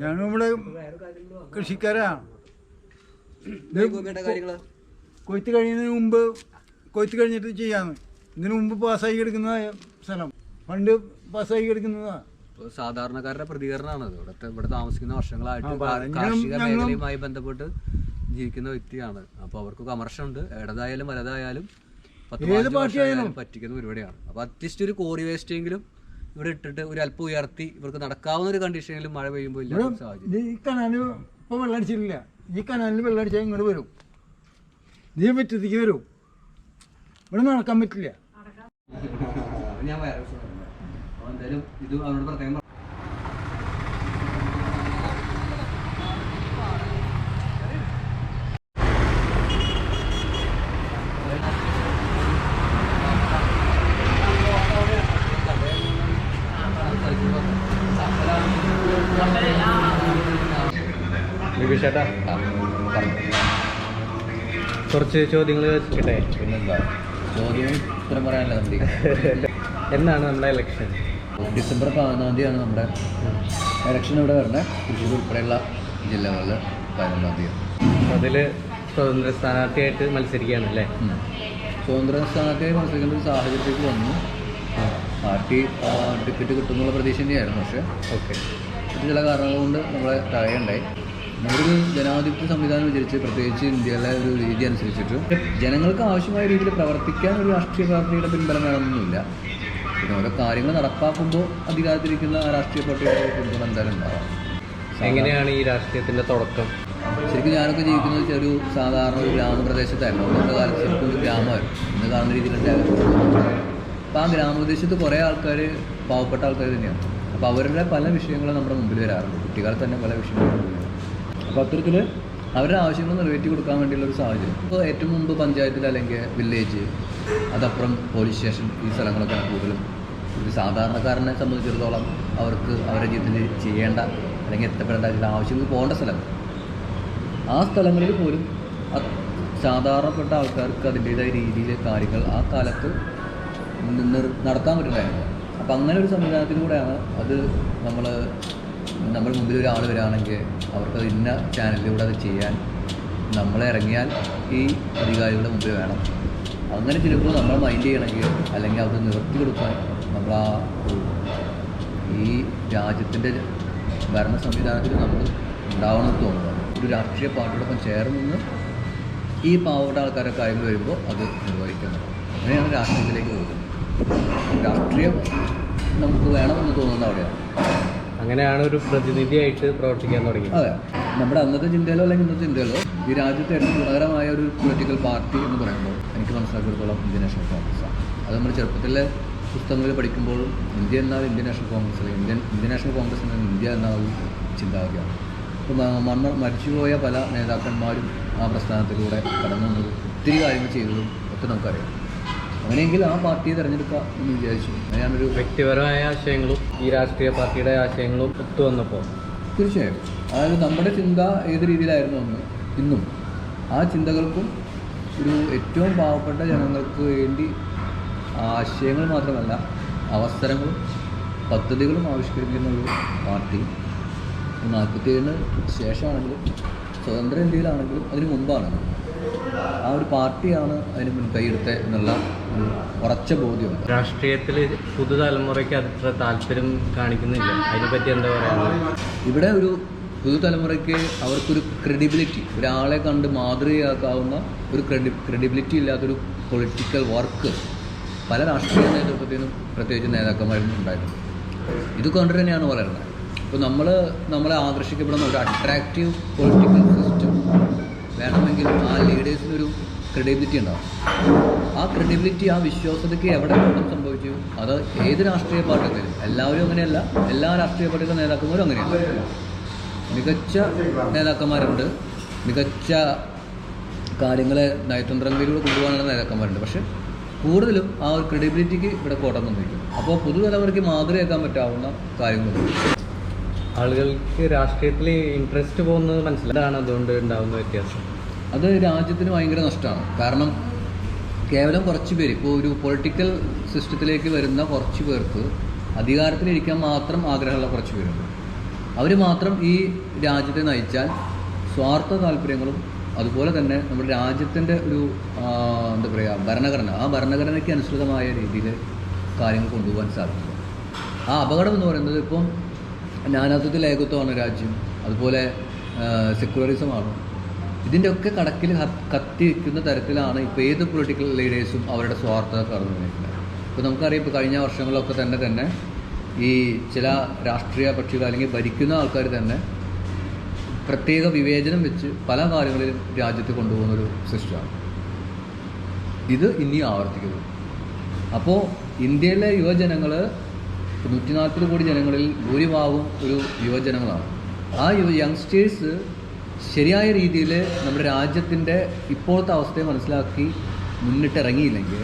ഞങ്ങൾ ഇവിടെ കൃഷിക്കാരാണ് കൊയ്ത്ത് കഴിയുന്നതിന് മുമ്പ് കൊയ്ത്ത് കഴിഞ്ഞിട്ട് ചെയ്യാന്ന്. ഇതിനു മുമ്പ് പാസ്സായി കിടക്കുന്ന സ്ഥലം. പണ്ട് പാസ്സായി കിടക്കുന്നതാണ് സാധാരണക്കാരുടെ പ്രതികരണമാണ്. ഇവിടുത്തെ ഇവിടെ താമസിക്കുന്ന വർഷങ്ങളായിട്ട് കാർഷിക മേഖലയുമായി ബന്ധപ്പെട്ട് ജീവിക്കുന്ന വ്യക്തിയാണ്. അപ്പൊ അവർക്ക് കമർഷമുണ്ട് ഇടതായാലും വലതായാലും പത്ത് പറ്റിക്കുന്ന പരിപാടിയാണ്. അപ്പൊ അറ്റ്ലീസ്റ്റ് ഒരു കോറി വേസ്റ്റ് എങ്കിലും ഇവിടെ ഇട്ടിട്ട് ഒരു അല്പം ഉയർത്തി ഇവർക്ക് നടക്കാവുന്ന ഒരു കണ്ടീഷനിലും മഴ പെയ്യുമ്പോൾ ഇല്ല ഈ കനാലിൽ ഇപ്പം വെള്ളം അടിച്ചിട്ടില്ല. ഈ കനാലിൽ വെള്ളം അടിച്ചാൽ ഇങ്ങോട്ട് വരും. നീ പറ്റത്തേക്ക് വരും. ഇവിടെ നടക്കാൻ പറ്റില്ല. ഞാൻ വേറെ ദിവസം പറയാം. അപ്പൊ എന്തായാലും ഇത് അവരോട് പ്രത്യേകം വിഭിഷേട്ടാ കുറച്ച് ചോദ്യങ്ങൾ വെച്ചിട്ടെ. പിന്നെന്താ? ചോദ്യം ഉത്തരം പറയാനല്ല നമ്മുടെ എന്നാണ് നമ്മുടെ ഇലക്ഷൻ ഡിസംബർ പതിനൊന്നാം തീയതിയാണ് നമ്മുടെ ഇലക്ഷൻ ഇവിടെ വരണേ തൃശ്ശൂർ ഉൾപ്പെടെയുള്ള ജില്ലകളിൽ പതിനൊന്നാം തീയതി. അതിൽ സ്വതന്ത്ര സ്ഥാനാർത്ഥിയായിട്ട് മത്സരിക്കുകയാണ് അല്ലേ ഉം. സ്വതന്ത്ര സ്ഥാനാർത്ഥിയായി മത്സരിക്കുന്ന ഒരു സാഹചര്യത്തിലേക്ക് വന്നു. പാർട്ടി ടിക്കറ്റ് കിട്ടുന്നുള്ള പ്രതീക്ഷ തന്നെയായിരുന്നു പക്ഷേ ഓക്കെ. ചില കാരണങ്ങൾ കൊണ്ട് നമ്മളെ തടയുണ്ടായി നമ്മളൊരു ജനാധിപത്യ സംവിധാനം വിചാരിച്ച് പ്രത്യേകിച്ച് ഇന്ത്യയിലെ ഒരു രീതി അനുസരിച്ചിട്ട് ജനങ്ങൾക്ക് ആവശ്യമായ രീതിയിൽ പ്രവർത്തിക്കാൻ ഒരു രാഷ്ട്രീയ പാർട്ടിയുടെ പിൻബലം വേണമെന്നൊന്നുമില്ല പിന്നെ ഓരോ കാര്യങ്ങൾ നടപ്പാക്കുമ്പോൾ അധികാരത്തിലിരിക്കുന്ന രാഷ്ട്രീയ പാർട്ടിയുടെ പിന്തുണ എന്തായാലും ഉണ്ടാവാം. എങ്ങനെയാണ് ഈ രാഷ്ട്രീയത്തിന്റെ തുടക്കം? ശരിക്കും ഞാനൊക്കെ ജീവിക്കുന്നത് ഒരു സാധാരണ ഒരു ഗ്രാമപ്രദേശത്തായിരുന്നു. അന്നത്തെ കാലത്ത് ശരിക്കും ഒരു ഗ്രാമമായിരുന്നു. ഇന്ന് കാണുന്ന രീതിയിലുണ്ടായിരുന്നു അപ്പോൾ ആ ഗ്രാമപ്രദേശത്ത് കുറേ ആൾക്കാർ പാവപ്പെട്ട ആൾക്കാർ തന്നെയാണ്. അപ്പോൾ അവരുടെ പല വിഷയങ്ങളും നമ്മുടെ മുമ്പിൽ വരാറുണ്ട്. കുട്ടികളെ തന്നെ പല വിഷയങ്ങളും അപ്പോൾ അത്തരത്തിൽ അവരുടെ ആവശ്യങ്ങൾ നിറവേറ്റി കൊടുക്കാൻ വേണ്ടിയുള്ള ഒരു സാഹചര്യം. ഇപ്പോൾ ഏറ്റവും മുമ്പ് പഞ്ചായത്തിൽ അല്ലെങ്കിൽ വില്ലേജ് അതപ്പുറം പോലീസ് സ്റ്റേഷൻ ഈ സ്ഥലങ്ങളൊക്കെയാണ് കൂടുതലും ഒരു സാധാരണക്കാരനെ സംബന്ധിച്ചിടത്തോളം അവർക്ക് അവരുടെ ജീവിതത്തിൽ ചെയ്യേണ്ട അല്ലെങ്കിൽ എത്തപ്പെടേണ്ട ചില ആവശ്യങ്ങൾ പോകേണ്ട സ്ഥലം ആ സ്ഥലങ്ങളിൽ പോലും സാധാരണപ്പെട്ട ആൾക്കാർക്ക് അതിന്റേതായ രീതിയിലെ കാര്യങ്ങൾ ആ കാലത്ത് നടത്താൻ പറ്റുന്നതായിരുന്നു അപ്പം അങ്ങനെ ഒരു സംവിധാനത്തിലൂടെയാണ് അത് നമ്മൾ നമ്മൾ മുമ്പിൽ ഒരാൾ വരികയാണെങ്കിൽ അവർക്കത് ഇന്ന ചാനലിലൂടെ അത് ചെയ്യാൻ നമ്മളെ ഇറങ്ങിയാൽ ഈ അധികാരികളുടെ മുമ്പിൽ വേണം. അങ്ങനെ ചിലപ്പോൾ നമ്മൾ മൈൻഡ് ചെയ്യണമെങ്കിൽ അല്ലെങ്കിൽ അവർക്ക് നിർത്തി കൊടുക്കാൻ നമ്മൾ ആ ഈ രാജ്യത്തിന്റെ ഭരണ സംവിധാനത്തിൽ നമ്മൾ ഉണ്ടാവണമെന്ന് തോന്നുന്നു. ഒരു രാഷ്ട്രീയ പാർട്ടിയോടൊപ്പം ചേർന്ന് ഈ പാവപ്പെട്ട ആൾക്കാരുടെ കാര്യങ്ങൾ വരുമ്പോൾ അത് നിർവഹിക്കുന്നത് അങ്ങനെയാണ് രാഷ്ട്രീയത്തിലേക്ക് പോകുന്നത്. രാഷ്ട്രീയം നമുക്ക് വേണമെന്ന് തോന്നുന്നത് അവിടെയാണ്. അങ്ങനെയാണ് ഒരു പ്രതിനിധിയായിട്ട് പ്രവർത്തിക്കാൻ തുടങ്ങി അതെ. നമ്മുടെ അന്നത്തെ ചിന്തയിലോ അല്ലെങ്കിൽ ഇന്നത്തെ ചിന്തയിലോ ഈ രാജ്യത്തെ ഏറ്റവും ഗുണകരമായ ഒരു പൊളിറ്റിക്കൽ പാർട്ടി എന്ന് പറയുമ്പോൾ എനിക്ക് മനസ്സിലാക്കിയെടുത്തോളം ഇന്ത്യൻ നാഷണൽ കോൺഗ്രസ്സാണ് അത് നമ്മൾ ചെറുപ്പത്തിലെ പുസ്തകങ്ങളിൽ പഠിക്കുമ്പോൾ ഇന്ത്യ എന്നാൽ ഇന്ത്യൻ നാഷണൽ കോൺഗ്രസ് അല്ലെങ്കിൽ ഇന്ത്യൻ ഇന്ത്യൻ നാഷണൽ കോൺഗ്രസ് എന്നാൽ ഇന്ത്യ എന്ന ഒരു ചിന്താഗതിയാണ്. ഇപ്പോൾ മണ്ണ മരിച്ചുപോയ പല നേതാക്കന്മാരും ആ പ്രസ്ഥാനത്തിലൂടെ കടന്നു വന്നതും ഒത്തിരി കാര്യങ്ങൾ ചെയ്തതും ഒക്കെ നമുക്കറിയാം. അങ്ങനെയെങ്കിൽ ആ പാർട്ടിയെ തെരഞ്ഞെടുക്കാം എന്ന് വിചാരിച്ചു. ഞാനൊരു വ്യക്തിപരമായ ആശയങ്ങളും ഈ രാഷ്ട്രീയ പാർട്ടിയുടെ ആശയങ്ങളും ഒത്തുവന്നപ്പോൾ തീർച്ചയായും. അതായത് നമ്മുടെ ചിന്ത ഏത് രീതിയിലായിരുന്നു അന്ന്? ഇന്നും. ആ ചിന്തകൾക്കും ഒരു ഏറ്റവും പാവപ്പെട്ട ജനങ്ങൾക്ക് വേണ്ടി ആശയങ്ങൾ മാത്രമല്ല അവസരങ്ങളും പദ്ധതികളും ആവിഷ്കരിക്കുന്ന ഒരു പാർട്ടി. നാൽപ്പത്തി ഏഴിന് ശേഷമാണെങ്കിലും സ്വതന്ത്ര ഇന്ത്യയിലാണെങ്കിലും അതിന് മുമ്പാണ്. ആ ഒരു പാർട്ടിയാണ് അതിന് മുൻകൈയെടുത്തത് എന്നുള്ള ഉറച്ച ബോധ്യമുണ്ട്. രാഷ്ട്രീയത്തിൽ പുതുതലമുറയ്ക്ക് അത്ര താല്പര്യം കാണിക്കുന്നില്ല. അതിനെപ്പറ്റി എന്താ പറയുക ഇവിടെ ഒരു പുതുതലമുറയ്ക്ക് അവർക്കൊരു ക്രെഡിബിലിറ്റി ഒരാളെ കണ്ട് മാതൃകയാക്കാവുന്ന ഒരു ക്രെഡി ക്രെഡിബിലിറ്റി ഇല്ലാത്തൊരു പൊളിറ്റിക്കൽ വർക്ക് പല രാഷ്ട്രീയ നേതൃത്വത്തിനും പ്രത്യേകിച്ച് നേതാക്കന്മാരും ഉണ്ടായിട്ടുണ്ട്. ഇത് കണ്ടു തന്നെയാണ് വളരുന്നത് ഇപ്പോൾ നമ്മൾ നമ്മളെ ആകർഷിക്കപ്പെടുന്ന ഒരു അട്രാക്റ്റീവ് പൊളിറ്റിക്കൽ സിസ്റ്റം ആ ലീഡേഴ്സിനൊരു ക്രെഡിബിലിറ്റി ഉണ്ടാവും. ആ ക്രെഡിബിലിറ്റി ആ വിശ്വാസതയ്ക്ക് എവിടെ കൊണ്ടും സംഭവിച്ചു? അത് ഏത് രാഷ്ട്രീയ പാർട്ടിക്കാരും എല്ലാവരും അങ്ങനെയല്ല. എല്ലാ രാഷ്ട്രീയ പാർട്ടികളും നേതാക്കന്മാരും അങ്ങനെയല്ല. മികച്ച നേതാക്കന്മാരുണ്ട്. മികച്ച കാര്യങ്ങളെ നയതന്ത്രങ്ങളിലൂടെ കൊണ്ടുപോകാനുള്ള നേതാക്കന്മാരുണ്ട്. പക്ഷെ കൂടുതലും ആ ഒരു ക്രെഡിബിലിറ്റിക്ക് ഇവിടെ കോട്ടം തന്നിരിക്കും അപ്പോൾ പുതുതലമുറയ്ക്ക് മാതൃകയാക്കാൻ പറ്റാവുന്ന കാര്യങ്ങളും ആളുകൾക്ക് രാഷ്ട്രീയത്തിൽ ഇൻട്രസ്റ്റ് പോകുന്നത് മനസ്സിലാണ് അതുകൊണ്ട് ഉണ്ടാകുന്ന വ്യത്യാസം? അത് രാജ്യത്തിന് ഭയങ്കര നഷ്ടമാണ്. കാരണം കേവലം കുറച്ച് പേര് ഇപ്പോൾ ഒരു പൊളിറ്റിക്കൽ സിസ്റ്റത്തിലേക്ക് വരുന്ന കുറച്ച് പേർക്ക് അധികാരത്തിലിരിക്കാൻ മാത്രം ആഗ്രഹമുള്ള കുറച്ച് പേരുണ്ട്. അവർ മാത്രം ഈ രാജ്യത്തെ നയിച്ചാൽ സ്വാർത്ഥ താല്പര്യങ്ങളും അതുപോലെ തന്നെ നമ്മുടെ രാജ്യത്തിന്റെ ഒരു എന്താ പറയുക ഭരണഘടന ആ ഭരണഘടനയ്ക്ക് അനുസൃതമായ രീതിയിൽ കാര്യങ്ങൾ കൊണ്ടുപോകാൻ സാധിക്കില്ല. ആ അപകടം എന്ന് പറയുന്നത് ഇപ്പം നാനാത്വത്തിൽ ഏകത്വമാണ് രാജ്യം. അതുപോലെ സെക്യുലറിസമാണ് ഇതിന്റെ ഒക്കെ കടക്കിൽ കത്തിരിക്കുന്ന തരത്തിലാണ് ഇപ്പോൾ ഏത് പൊളിറ്റിക്കൽ ലീഡേഴ്സും അവരുടെ സ്വാർത്ഥത കടന്നു വരുന്നത് ഇപ്പോൾ നമുക്കറിയാം ഇപ്പോൾ കഴിഞ്ഞ വർഷങ്ങളൊക്കെ തന്നെ തന്നെ ഈ ചില രാഷ്ട്രീയ കക്ഷികൾ അല്ലെങ്കിൽ ഭരിക്കുന്ന ആൾക്കാർ തന്നെ പ്രത്യേക വിവേചനം വെച്ച് പല കാര്യങ്ങളിലും രാജ്യത്ത് കൊണ്ടുപോകുന്ന ഒരു സിസ്റ്റമാണ്. ഇത് ഇനി ആവർത്തിക്കുന്നത് അപ്പോൾ ഇന്ത്യയിലെ യുവജനങ്ങൾ നൂറ്റി നാൽപ്പത് കോടി ജനങ്ങളിൽ ഭൂരിഭാഗവും ഒരു യുവജനങ്ങളാണ്. ആ യുവ യങ്സ്റ്റേഴ്സ് ശരിയായ രീതിയിൽ നമ്മുടെ രാജ്യത്തിന്റെ ഇപ്പോഴത്തെ അവസ്ഥയെ മനസ്സിലാക്കി മുന്നിട്ടിറങ്ങിയില്ലെങ്കിൽ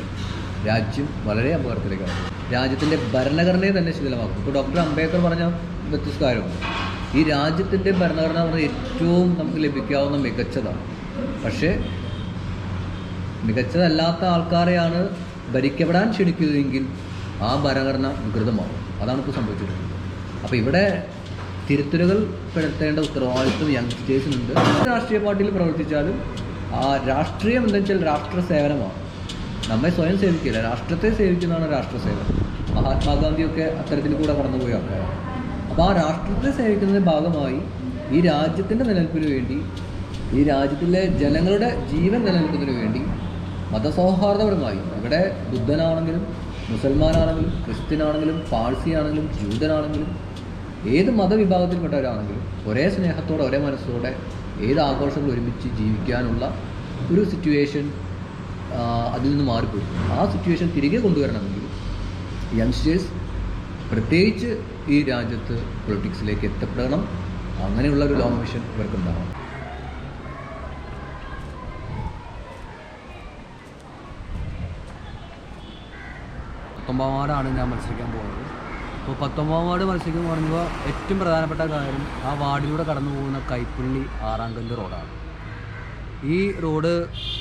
രാജ്യം വളരെ അപകടത്തിലേക്കാണ്. രാജ്യത്തിന്റെ ഭരണഘടനയെ തന്നെ ശിഥിലമാക്കും. ഇപ്പോൾ ഡോക്ടർ അംബേദ്കർ പറഞ്ഞ വ്യത്യസ്ത കാര്യമുണ്ട്. ഈ രാജ്യത്തിന്റെ ഭരണഘടന പറഞ്ഞാൽ ഏറ്റവും നമുക്ക് ലഭിക്കാവുന്ന മികച്ചതാണ്. പക്ഷേ മികച്ചതല്ലാത്ത ആൾക്കാരെയാണ് ഭരിക്കപ്പെടാൻ ക്ഷണിക്കുന്നതെങ്കിൽ ആ ഭരണഘടന വികൃതമാവും. അതാണ് ഇപ്പോൾ സംഭവിച്ചിട്ടുള്ളത് അപ്പോൾ ഇവിടെ തിരുത്തലുകൾ പെടുത്തേണ്ട ഉത്തരവാദിത്വം യങ്സ്റ്റേഴ്സിനുണ്ട് രാഷ്ട്രീയ പാർട്ടിയിൽ പ്രവർത്തിച്ചാലും ആ രാഷ്ട്രീയം എന്താ വെച്ചാൽ രാഷ്ട്ര സേവനമാണ്. നമ്മെ സ്വയം സേവിക്കില്ല. രാഷ്ട്രത്തെ സേവിക്കുന്നതാണ് രാഷ്ട്ര സേവനം. മഹാത്മാഗാന്ധിയൊക്കെ അത്തരത്തിൽ കൂടെ കടന്നുപോയ ആൾക്കാരാണ്. അപ്പോൾ ആ രാഷ്ട്രത്തെ സേവിക്കുന്നതിന്റെ ഭാഗമായി ഈ രാജ്യത്തിന്റെ നിലനിൽപ്പിന് വേണ്ടി ഈ രാജ്യത്തിലെ ജനങ്ങളുടെ ജീവൻ നിലനിൽക്കുന്നതിന് വേണ്ടി മതസൗഹാർദ്ദപരമായി ഇവിടെ ബുദ്ധനാണെങ്കിലും മുസൽമാനാണെങ്കിലും ക്രിസ്ത്യനാണെങ്കിലും പാഴ്സിയാണെങ്കിലും ജൂതനാണെങ്കിലും ഏത് മതവിഭാഗത്തിൽപ്പെട്ടവരാണെങ്കിലും ഒരേ സ്നേഹത്തോടെ ഒരേ മനസ്സോടെ ഏത് ആഘോഷങ്ങൾ ഒരുമിച്ച് ജീവിക്കാനുള്ള ഒരു സിറ്റുവേഷൻ അതിൽ നിന്ന് മാറിപ്പോയി ആ സിറ്റുവേഷൻ തിരികെ കൊണ്ടുവരണമെങ്കിൽ യങ്സ്റ്റേഴ്സ് പ്രത്യേകിച്ച് ഈ രാജ്യത്ത് പൊളിറ്റിക്സിലേക്ക് എത്തപ്പെടണം. അങ്ങനെയുള്ള ഒരു ലോങ് വിഷൻ ഇവർക്കുണ്ടാവണം. പത്തൊമ്പതാം വാർഡാണ് ഞാൻ മത്സരിക്കാൻ പോകുന്നത്. അപ്പോൾ പത്തൊമ്പതാം വാർഡ് മത്സരിക്കുന്നു പറയുമ്പോൾ ഏറ്റവും പ്രധാനപ്പെട്ട കാര്യം ആ വാർഡിലൂടെ കടന്നു പോകുന്ന ആറാം ആറാങ്കല്ല് റോഡാണ്. ഈ റോഡ്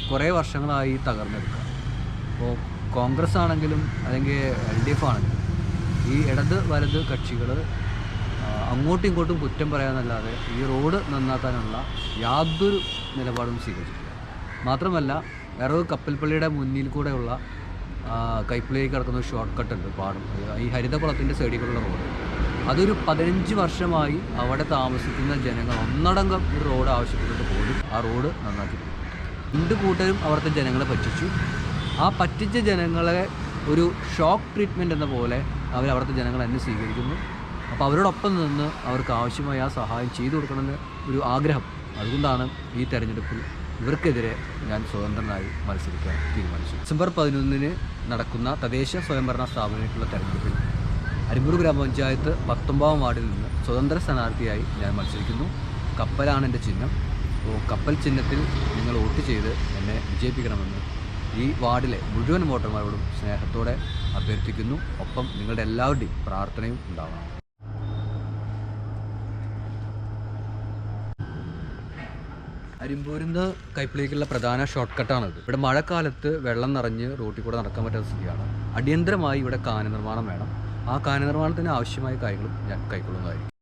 കുറേ വർഷങ്ങളായി തകർന്നെടുക്കുക. അപ്പോൾ കോൺഗ്രസ് ആണെങ്കിലും അല്ലെങ്കിൽ എൽ ഡി എഫ് ആണെങ്കിലും ഈ ഇടത് വലത് കക്ഷികൾ അങ്ങോട്ടും ഇങ്ങോട്ടും കുറ്റം പറയാമെന്നല്ലാതെ ഈ റോഡ് നന്നാക്കാനുള്ള യാതൊരു നിലപാടും സ്വീകരിച്ചിട്ടില്ല. മാത്രമല്ല എറവ് കപ്പൽപ്പള്ളിയുടെ മുന്നിൽ കൂടെയുള്ള ആ, കൈപ്പിളിലേക്ക് കിടക്കുന്ന ഒരു ഷോർട്ട് കട്ട് ഉണ്ട് പാടും. ഈ ഹരിതകുളത്തിന്റെ സൈഡിലുള്ള റോഡ് അതൊരു പതിനഞ്ച് വർഷമായി അവിടെ താമസിക്കുന്ന ജനങ്ങൾ ഒന്നടങ്കം ഒരു റോഡ് ആവശ്യപ്പെട്ടിട്ട് പോലും ആ റോഡ് നന്നാക്കി. രണ്ട് കൂട്ടരും അവിടുത്തെ ജനങ്ങളെ പറ്റിച്ചു. ആ പറ്റിച്ച ജനങ്ങളെ ഒരു ഷോക്ക് ട്രീറ്റ്മെന്റ് എന്ന പോലെ അവർ അവിടുത്തെ ജനങ്ങൾ എന്നെ സ്വീകരിക്കുന്നു. അപ്പോൾ അവരോടൊപ്പം നിന്ന് അവർക്ക് ആവശ്യമായ ആ സഹായം ചെയ്തു കൊടുക്കണമെന്ന് ഒരു ആഗ്രഹം. അതുകൊണ്ടാണ് ഈ തെരഞ്ഞെടുപ്പിൽ ഇവർക്കെതിരെ ഞാൻ സ്വതന്ത്രനായി മത്സരിക്കാൻ തീരുമാനിച്ചു. ഡിസംബർ പതിനൊന്നിന് നടക്കുന്ന തദ്ദേശ സ്വയംഭരണ സ്ഥാപനത്തിലുള്ള തെരഞ്ഞെടുപ്പിൽ അരിമ്പൂർ ഗ്രാമപഞ്ചായത്ത് പത്തൊമ്പതാം വാർഡിൽ നിന്ന് സ്വതന്ത്ര സ്ഥാനാർത്ഥിയായി ഞാൻ മത്സരിക്കുന്നു. കപ്പലാണ് എന്റെ ചിഹ്നം. അപ്പോൾ കപ്പൽ ചിഹ്നത്തിൽ നിങ്ങൾ വോട്ട് ചെയ്ത് എന്നെ വിജയിപ്പിക്കണമെന്ന് ഈ വാർഡിലെ മുഴുവൻ വോട്ടർമാരോടും സ്നേഹത്തോടെ അഭ്യർത്ഥിക്കുന്നു. ഒപ്പം നിങ്ങളുടെ എല്ലാവരുടെയും പ്രാർത്ഥനയും ഉണ്ടാവണം. അരിമ്പൂരിൽ നിന്ന് കൈപ്പിളിലേക്കുള്ള പ്രധാന ഷോർട്ട് കട്ടാണിത് ഇവിടെ മഴക്കാലത്ത് വെള്ളം നിറഞ്ഞ് റോട്ടിൽ കൂടെ നടക്കാൻ പറ്റാത്ത സ്ഥിതിയാണ്. അടിയന്തരമായി ഇവിടെ കാന നിർമ്മാണം വേണം. ആ കാന നിർമ്മാണത്തിന് ആവശ്യമായ കാര്യങ്ങളും ഞാൻ കൈക്കൊള്ളുന്നതായിരിക്കും.